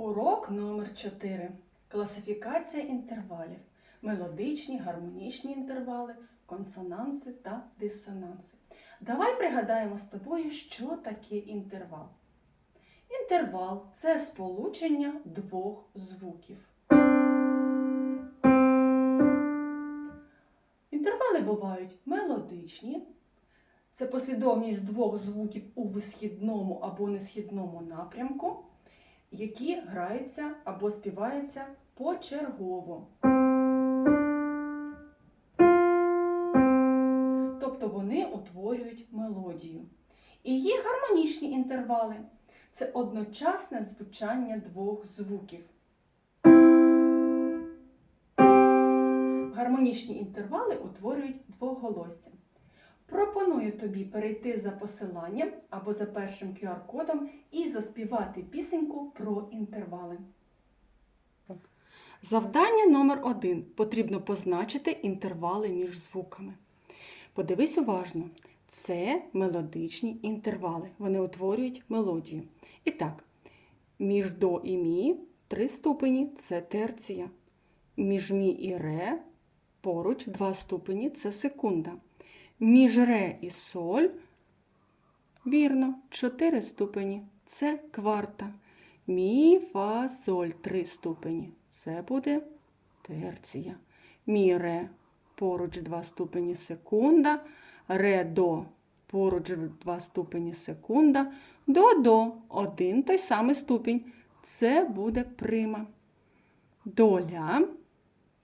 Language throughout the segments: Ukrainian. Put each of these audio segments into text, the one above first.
Урок номер 4. Класифікація інтервалів. Мелодичні, гармонічні інтервали, консонанси та дисонанси. Давай пригадаємо з тобою, що таке інтервал. Інтервал це сполучення двох звуків. Інтервали бувають мелодичні. Це послідовність двох звуків у висхідному або несхідному напрямку які граються або співаються почергово. Тобто вони утворюють мелодію. І є гармонічні інтервали. Це одночасне звучання двох звуків. Гармонічні інтервали утворюють двоголосся. Пропоную тобі перейти за посиланням або за першим QR-кодом і заспівати пісеньку про інтервали. Завдання номер один. Потрібно позначити інтервали між звуками. Подивись уважно. Це мелодичні інтервали. Вони утворюють мелодію. І так, між до і мі три ступені це терція. Між мі і ре поруч два ступені це секунда. Між ре і соль, вірно, 4 ступені. Це кварта. Мі, фа, соль 3 ступені. Це буде терція. Мі, ре, поруч 2 ступені секунда. Ре, до, поруч 2 ступені секунда. До, до, один той самий ступінь. Це буде прима. Доля.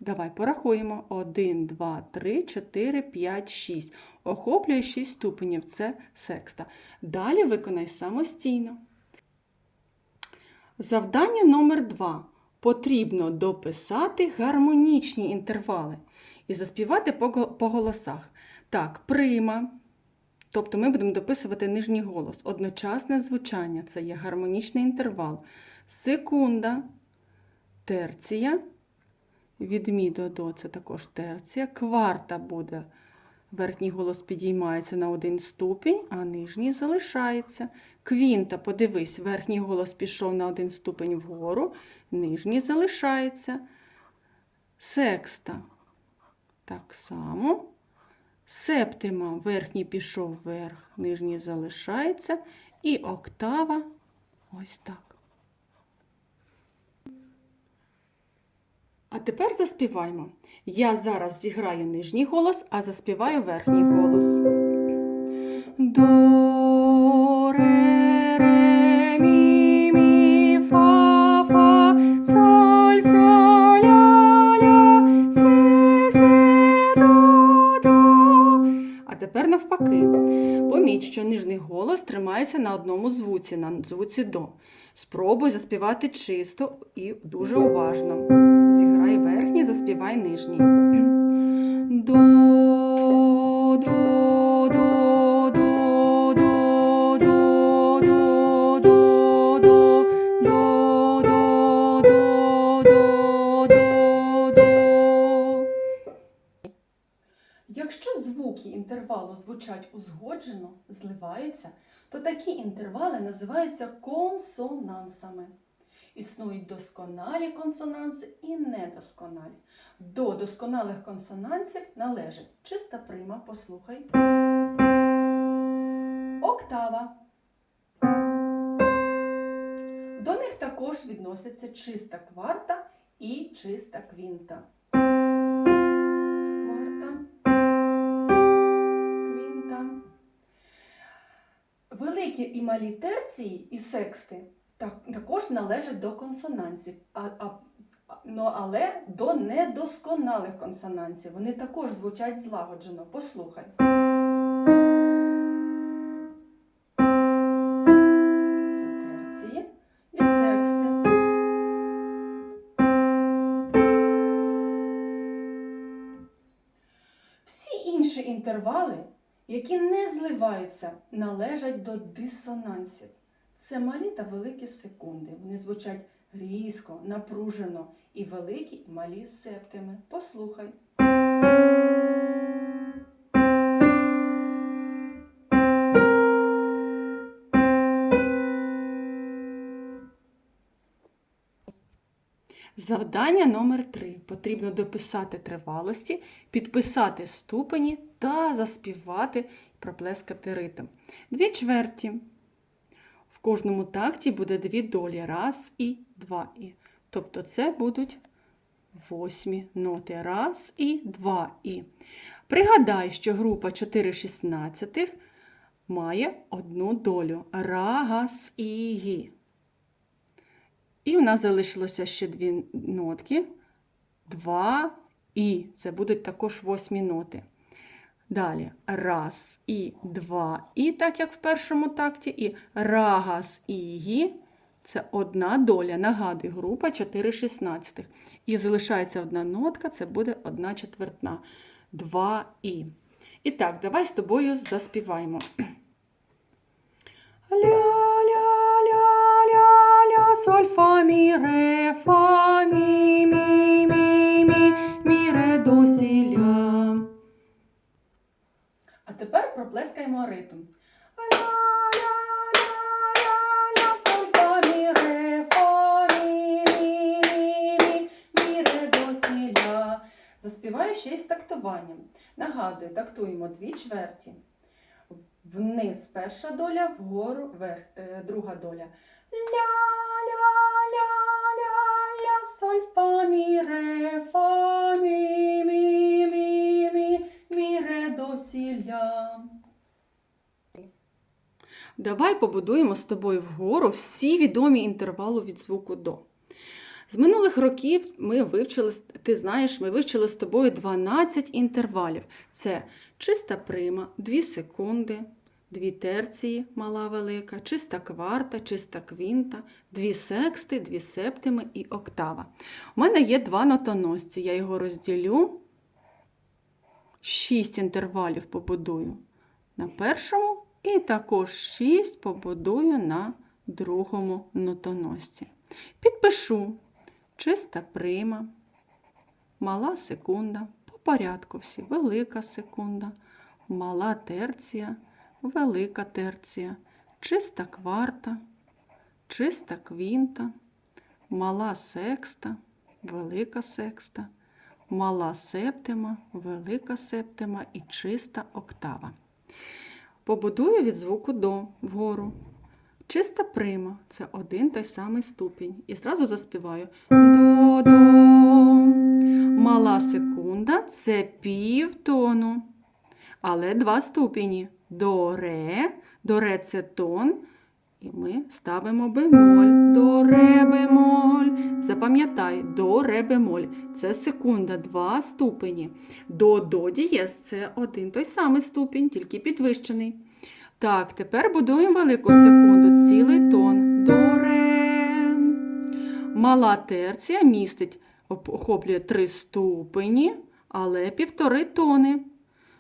Давай порахуємо. 1, 2, 3, 4, 5, 6. Охоплює 6 ступенів. Це секста. Далі виконай самостійно. Завдання номер 2. Потрібно дописати гармонічні інтервали і заспівати по, голосах. Так, прима. Тобто ми будемо дописувати нижній голос. Одночасне звучання це є гармонічний інтервал. Секунда, терція. Від мі до до це також терція. Кварта буде. Верхній голос підіймається на один ступінь, а нижній залишається. Квінта, подивись, верхній голос пішов на один ступень вгору, нижній залишається. Секста так само. Септима верхній пішов вверх, нижній залишається. І октава ось так. А тепер заспіваємо. Я зараз зіграю нижній голос, а заспіваю верхній голос. До, ре, ре, мі, мі, фа, фа, соль, соль, ля, ля, си, си, до, до. А тепер навпаки. Поміть, що нижній голос тримається на одному звуці, на звуці до. Спробуй заспівати чисто і дуже уважно середній, заспівай нижній. До, до. Якщо звуки інтервалу звучать узгоджено, зливаються, то такі інтервали називаються консонансами. Існують досконалі консонанси і недосконалі. До досконалих консонансів належить чиста прима, послухай. Октава. До них також відносяться чиста кварта і чиста квінта. Кварта. Квінта. Великі і малі терції і сексти так, також належать до консонансів, а, а, ну, але до недосконалих консонансів. Вони також звучать злагоджено. Послухай. Інтервали, які не зливаються, належать до дисонансів. Це малі та великі секунди. Вони звучать різко, напружено і великі і малі септими. Послухай. Завдання номер 3 Потрібно дописати тривалості, підписати ступені та заспівати проплескати ритм. Дві чверті. Кожному такті буде дві долі. Раз і два і. Тобто це будуть восьмі ноти. Раз і два і. Пригадай, що група 4 шістнадцятих має одну долю. Ра, га, і, гі. І в нас залишилося ще дві нотки. Два і. Це будуть також восьмі ноти. Далі раз і два і, так як в першому такті, і рагас і гі. Це одна доля. Нагадую, група 4 шістнадцятих. І залишається одна нотка, це буде одна четвертна. Два і. І так, давай з тобою заспіваємо. Ля-ля-ля-ля-ля, соль, фа, мі, ре, фа, мі, ще й з тактуванням. Нагадую, тактуємо дві чверті. Вниз перша доля, вгору вер, е, друга доля. Ля-ля-ля-ля-ля, соль, фа, мі, ре, фа, мі, мі, мі, мі, мі, ре, до, сі. Давай побудуємо з тобою вгору всі відомі інтервали від звуку до. З минулих років ми вивчили, ти знаєш, ми вивчили з тобою 12 інтервалів. Це чиста прима, 2 секунди, 2 терції, мала велика, чиста кварта, чиста квінта, 2 сексти, 2 септими і октава. У мене є два нотоносці. Я його розділю. 6 інтервалів побудую на першому, і також 6 побудую на другому нотоносці. Підпишу чиста прима, мала секунда, по порядку всі, велика секунда, мала терція, велика терція, чиста кварта, чиста квінта, мала секста, велика секста, мала септима, велика септима і чиста октава. Побудую від звуку до вгору. Чиста прима це один той самий ступінь. І зразу заспіваю до-до. Мала секунда це півтону. Але два ступені. До ре. До ре це тон. І ми ставимо бемоль. До ре бемоль. Запам'ятай, до ре бемоль. Це секунда, два ступені. До до дієс це один той самий ступінь, тільки підвищений. Так, тепер будуємо велику секунду, цілий тон. До ре. Мала терція містить, охоплює три ступені, але півтори тони.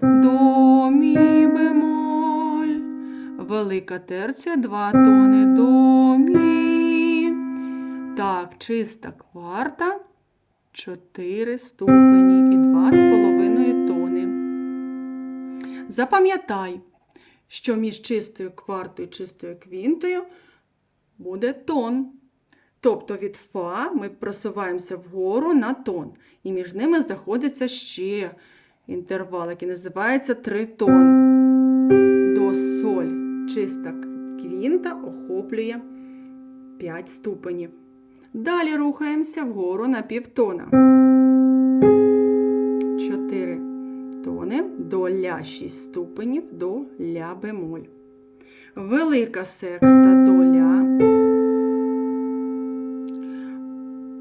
До мі бемоль. Велика терція два тони. До мі. Так, чиста кварта. Чотири ступені і два з половиною тони. Запам'ятай, що між чистою квартою і чистою квінтою буде тон. Тобто від фа ми просуваємося вгору на тон. І між ними знаходиться ще інтервал, який називається тритон. До соль чиста квінта охоплює 5 ступенів. Далі рухаємося вгору на півтона. Тони до ля 6 ступенів до ля бемоль. Велика секста до ля.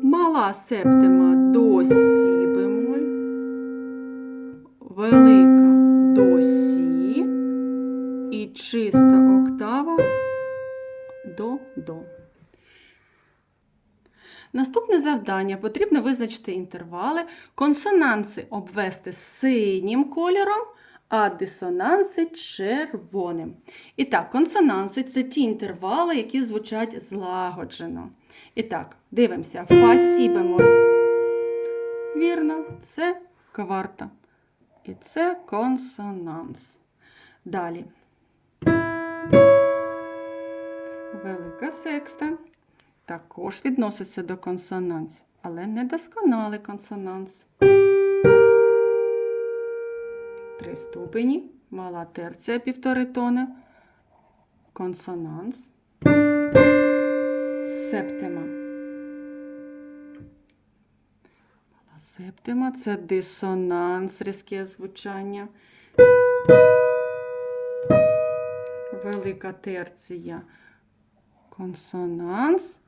Мала септима до сі бемоль. Велика до сі. І чиста октава до до. Наступне завдання потрібно визначити інтервали, консонанси обвести синім кольором, а дисонанси червоним. І так, консонанси це ті інтервали, які звучать злагоджено. І так, дивимося. Фа, сі бемоль. Вірно, це кварта. І це консонанс. Далі. Велика секста також відноситься до консонансів. але недосконалий консонанс. Три ступені, мала терція півтори тони, консонанс, септима. Мала септима це дисонанс, різке звучання. Велика терція. Консонанс.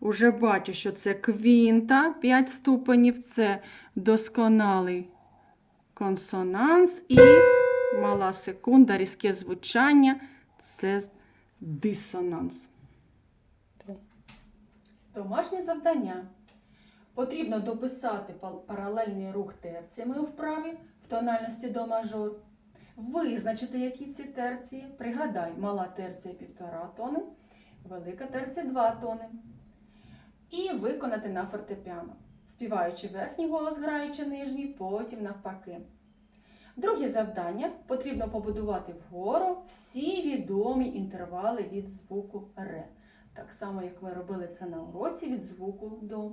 Уже бачу, що це квінта, 5 ступенів, це досконалий консонанс і мала секунда, різке звучання це дисонанс. Домашнє завдання. Потрібно дописати паралельний рух терціями у вправі в тональності до мажор. Визначити, які ці терції. Пригадай, мала терція 1,5 тони, велика терція 2 тони. І виконати на фортепіано, співаючи верхній голос, граючи нижній, потім навпаки. Друге завдання потрібно побудувати вгору всі відомі інтервали від звуку ре. Так само, як ми робили це на уроці від звуку до.